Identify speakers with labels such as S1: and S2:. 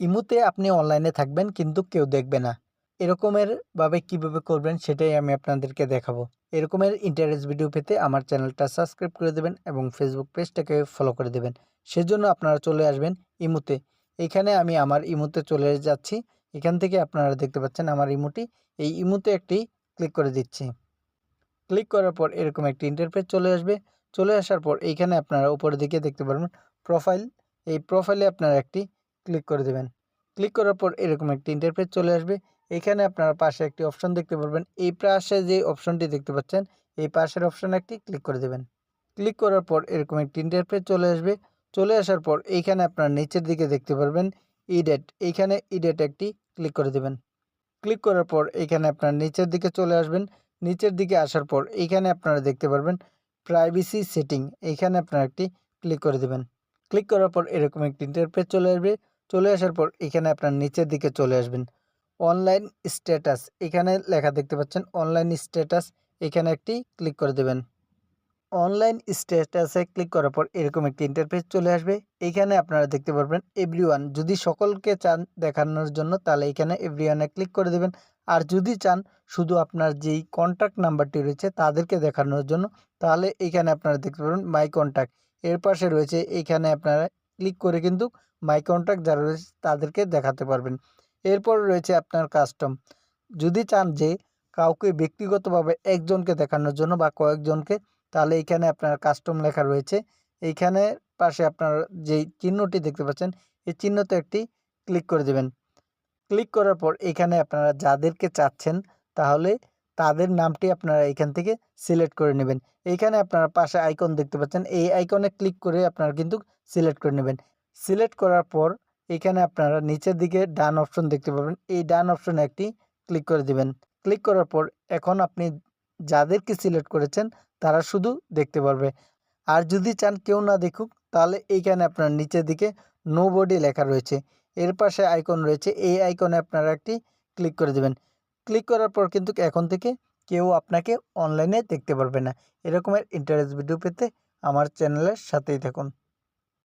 S1: ইমুতে আপনি অনলাইনে থাকবেন, কিন্তু কেউ দেখবে না। এরকমের ভাবে কীভাবে করবেন সেটাই আমি আপনাদেরকে দেখাবো। এরকমের ইন্টারেস্ট ভিডিও পেতে আমার চ্যানেলটা সাবস্ক্রাইব করে দেবেন এবং ফেসবুক পেজটাকে ফলো করে দেবেন। সেজন্য আপনারা চলে আসবেন ইমুতে। এখানে আমি আমার ইমুতে চলে যাচ্ছি। এখান থেকে আপনারা দেখতে পাচ্ছেন আমার ইমুটি। এই ইমুতে একটি ক্লিক করে দিচ্ছি। ক্লিক করার পর এরকম একটি ইন্টারফেস চলে আসবে। চলে আসার পর এইখানে আপনারা উপরের দিকে দেখতে পারবেন প্রোফাইল এই প্রোফাইলে আপনারা একটি ক্লিক করে দেবেন। ক্লিক করার পর এরকম একটি ইন্টারফেস চলে আসবে। এখানে আপনারা পাশে একটি অপশন দেখতে পারবেন। এই পাশে যে অপশনটি দেখতে পাচ্ছেন, এই পাশের অপশন একটি ক্লিক করে দেবেন। ক্লিক করার পর এরকম একটি ইন্টারফেস চলে আসবে। চলে আসার পর এইখানে আপনারা নিচের দিকে দেখতে পারবেন ইডেট এইখানে ইডেট একটি ক্লিক করে দেবেন। ক্লিক করার পর এইখানে আপনার নিচের দিকে চলে আসবেন। নিচের দিকে আসার পর এইখানে আপনারা দেখতে পারবেন প্রাইভেসি সেটিং এইখানে আপনারা একটি ক্লিক করে দেবেন। ক্লিক করার পর এরকম একটি ইন্টারফেস চলে আসবে। চলে আসার পর এখানে আপনার নিচের দিকে চলে আসবেন। অনলাইন স্ট্যাটাস এখানে লেখা দেখতে পাচ্ছেন অনলাইন স্ট্যাটাস এখানে একটি ক্লিক করে দেবেন। অনলাইন স্ট্যাটাসে ক্লিক করার পর এরকম একটি ইন্টারফেস চলে আসবে। এইখানে আপনারা দেখতে পারবেন এভরিওয়ান যদি সকলকে চান দেখানোর জন্য, তাহলে এখানে এভরিওয়ানে ক্লিক করে দেবেন। আর যদি চান শুধু আপনার যেই কন্ট্যাক্ট নাম্বারটি রয়েছে, তাদেরকে দেখানোর জন্য, তাহলে এইখানে আপনারা দেখতে পারবেন মাই কন্ট্যাক্ট এর পাশে রয়েছে এইখানে আপনারা ক্লিক করে কিন্তু মাই কন্ট্যাক্ট যারা রয়েছে তাদেরকে দেখাতে পারবেন। এরপর রয়েছে আপনার কাস্টম। যদি চান যে কাউকে ব্যক্তিগতভাবে একজনকে দেখানোর জন্য বা কয়েকজনকে, তাহলে এইখানে আপনার কাস্টম লেখা রয়েছে। এইখানে পাশে আপনার যেই চিহ্নটি দেখতে পাচ্ছেন, এই চিহ্নতে একটি ক্লিক করে দেবেন। ক্লিক করার পর এখানে আপনারা যাদেরকে চাচ্ছেন, তাহলে তাদের নামটি আপনারা এখান থেকে সিলেক্ট করে নেবেন। এইখানে আপনারা পাশে আইকন দেখতে পাচ্ছেন। এই আইকনে ক্লিক করে আপনারা কিন্তু সিলেক্ট করে নেবেন। সিলেক্ট করার পর এখানে আপনারা নিচের দিকে ডান অপশন দেখতে পাবেন। এই ডান অপশনে একটি ক্লিক করে দিবেন। ক্লিক করার পর এখন আপনি যাদেরকে সিলেক্ট করেছেন তারা শুধু দেখতে পারবে। আর যদি চান কেউ না দেখুক, তাহলে এইখানে আপনার নিচের দিকে নো বডি লেখা রয়েছে। এর পাশে আইকন রয়েছে। এই আইকনে আপনারা একটি ক্লিক করে দেবেন। ক্লিক করার পর কিন্তু এখন থেকে কেউ আপনাকে অনলাইনে দেখতে পারবে না। এরকমের ইন্টারেস্ট ভিডিও পেতে আমার চ্যানেলের সাথেই থাকুন।